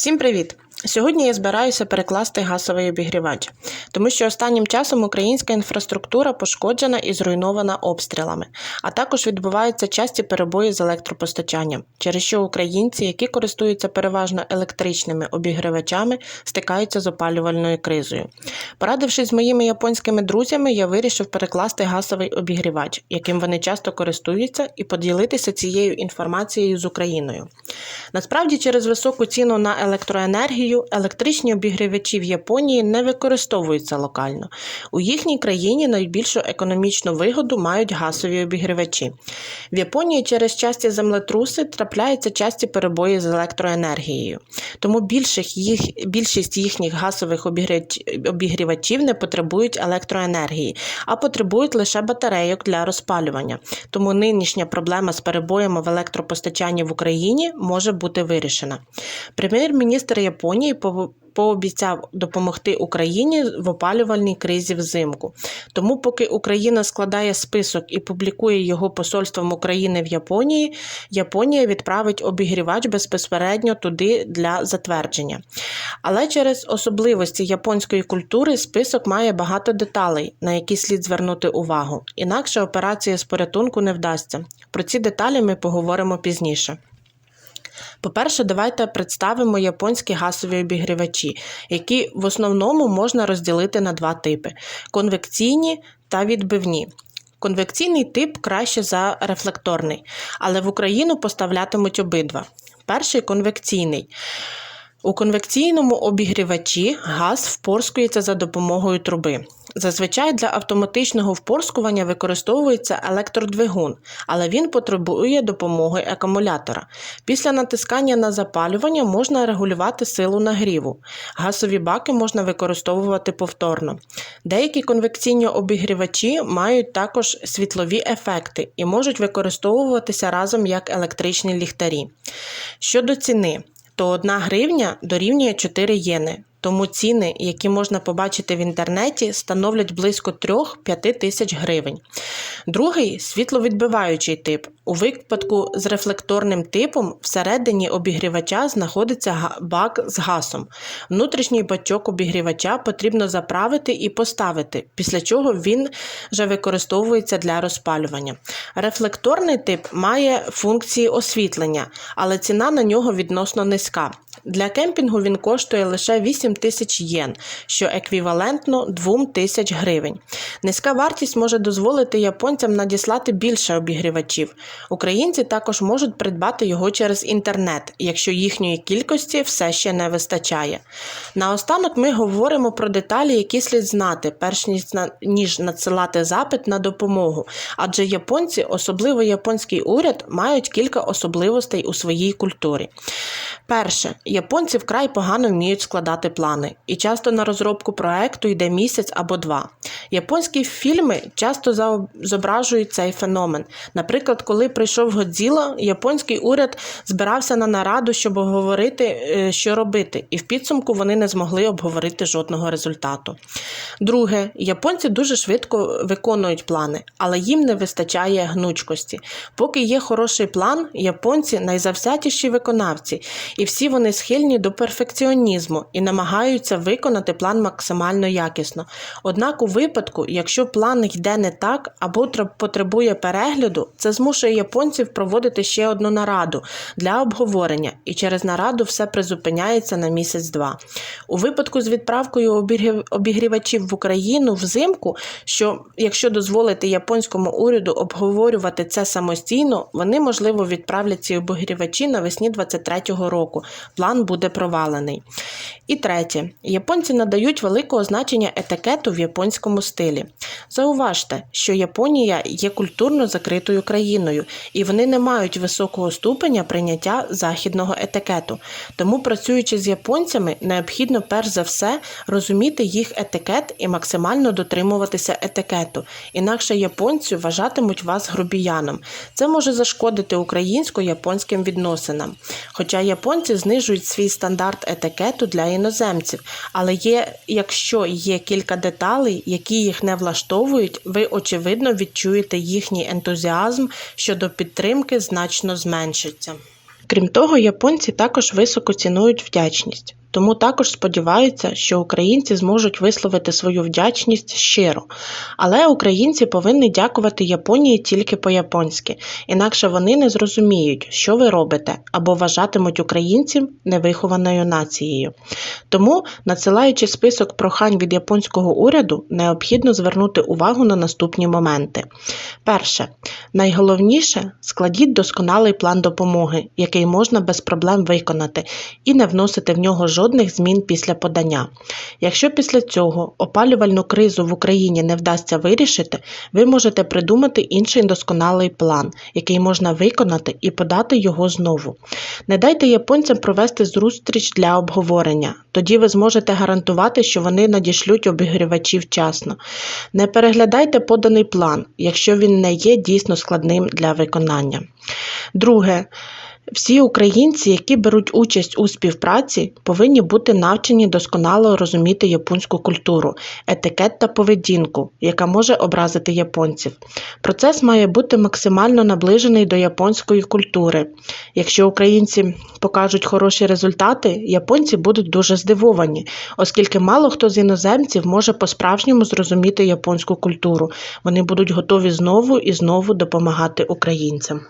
Всім привіт! Сьогодні я збираюся перекласти газовий обігрівач, тому що останнім часом українська інфраструктура пошкоджена і зруйнована обстрілами, а також відбуваються часті перебої з електропостачанням, через що українці, які користуються переважно електричними обігрівачами, стикаються з опалювальною кризою. Порадившись з моїми японськими друзями, я вирішив перекласти газовий обігрівач, яким вони часто користуються, і поділитися цією інформацією з Україною. Насправді, через високу ціну на електроенергію електричні обігрівачі в Японії не використовуються локально. У їхній країні найбільшу економічну вигоду мають газові обігрівачі. В Японії через часті землетруси трапляються часті перебої з електроенергією, тому їх, більшість їхніх газових обігрівачів не потребують електроенергії, а потребують лише батарейок для розпалювання. Тому нинішня проблема з перебоями в електропостачанні в Україні може бути вирішена. Прем'єр-міністр Японії пов- пообіцяв допомогти Україні в опалювальній кризі взимку. Тому, поки Україна складає список і публікує його посольством України в Японії, Японія відправить обігрівач безпосередньо туди для затвердження. Але через особливості японської культури список має багато деталей, на які слід звернути увагу. Інакше операція з порятунку не вдасться. Про ці деталі ми поговоримо пізніше. По-перше, давайте представимо японські газові обігрівачі, які в основному можна розділити на два типи: конвекційні та відбивні. Конвекційний тип краще за рефлекторний, але в Україну поставлятимуть обидва. Перший конвекційний. У конвекційному обігрівачі газ впорскується за допомогою труби. Зазвичай для автоматичного впорскування використовується електродвигун, але він потребує допомоги акумулятора. Після натискання на запалювання можна регулювати силу нагріву. Газові баки можна використовувати повторно. Деякі конвекційні обігрівачі мають також світлові ефекти і можуть використовуватися разом як електричні ліхтарі. Щодо ціни, то 1 гривня дорівнює 4 єни. Тому ціни, які можна побачити в інтернеті, становлять близько 3-5 тисяч гривень. Другий світловідбиваючий тип. У випадку з рефлекторним типом всередині обігрівача знаходиться бак з газом. Внутрішній бачок обігрівача потрібно заправити і поставити, після чого він вже використовується для розпалювання. Рефлекторний тип має функції освітлення, але ціна на нього відносно низька. Для кемпінгу він коштує лише 8 тисяч єн, що еквівалентно 2 тисяч гривень. Низька вартість може дозволити японцям надіслати більше обігрівачів. Українці також можуть придбати його через інтернет, якщо їхньої кількості все ще не вистачає. Наостанок ми говоримо про деталі, які слід знати, перш ніж надсилати запит на допомогу. Адже японці, особливо японський уряд, мають кілька особливостей у своїй культурі. Перше, японці вкрай погано вміють складати плани, і часто на розробку проекту йде місяць або два. Японські фільми часто зображують цей феномен. Наприклад, коли прийшов Годзіла, японський уряд збирався на нараду, щоб обговорити, е, що робити, і в підсумку вони не змогли обговорити жодного результату. Друге, японці дуже швидко виконують плани, але їм не вистачає гнучкості. Поки є хороший план, японці найзавзятіші виконавці, і всі вони схильні до перфекціонізму і намагаються виконати план максимально якісно. Однак у випадку, якщо план йде не так або потребує перегляду, це змушує японців проводити ще одну нараду для обговорення, і через нараду все призупиняється на місяць-два. У випадку з відправкою обігрівачів в Україну взимку, що якщо дозволити японському уряду обговорювати це самостійно, вони можливо відправлять ці обігрівачі навесні 23-го року. План буде провалений. І третє, японці надають великого значення етикету в японському стилі. Зауважте, що Японія є культурно закритою країною, і вони не мають високого ступеня прийняття західного етикету. Тому, працюючи з японцями, необхідно перш за все розуміти їх етикет і максимально дотримуватися етикету. Інакше японці вважатимуть вас грубіяном. Це може зашкодити українсько-японським відносинам. Хоча японці знижують свій стандарт етикету для іноземців, але є, якщо є кілька деталей, які їх не влаштовують, ви очевидно відчуєте їхній ентузіазм щодо підтримки значно зменшиться. Крім того, японці також високо цінують вдячність, тому також сподіваються, що українці зможуть висловити свою вдячність щиро. Але українці повинні дякувати Японії тільки по-японськи, інакше вони не зрозуміють, що ви робите, або вважатимуть українців невихованою нацією. Тому, надсилаючи список прохань від японського уряду, необхідно звернути увагу на наступні моменти. Перше, найголовніше складіть досконалий план допомоги, який можна без проблем виконати, і не вносити в нього жодних змін після подання. Якщо після цього опалювальну кризу в Україні не вдасться вирішити, ви можете придумати інший досконалий план, який можна виконати і подати його знову. Не дайте японцям провести зустріч для обговорення. Тоді ви зможете гарантувати, що вони надішлють обігрівачі вчасно. Не переглядайте поданий план, якщо він не є дійсно складним для виконання. Друге. Всі українці, які беруть участь у співпраці, повинні бути навчені досконало розуміти японську культуру, етикет та поведінку, яка може образити японців. Процес має бути максимально наближений до японської культури. Якщо українці покажуть хороші результати, японці будуть дуже здивовані, оскільки мало хто з іноземців може по-справжньому зрозуміти японську культуру. Вони будуть готові знову і знову допомагати українцям.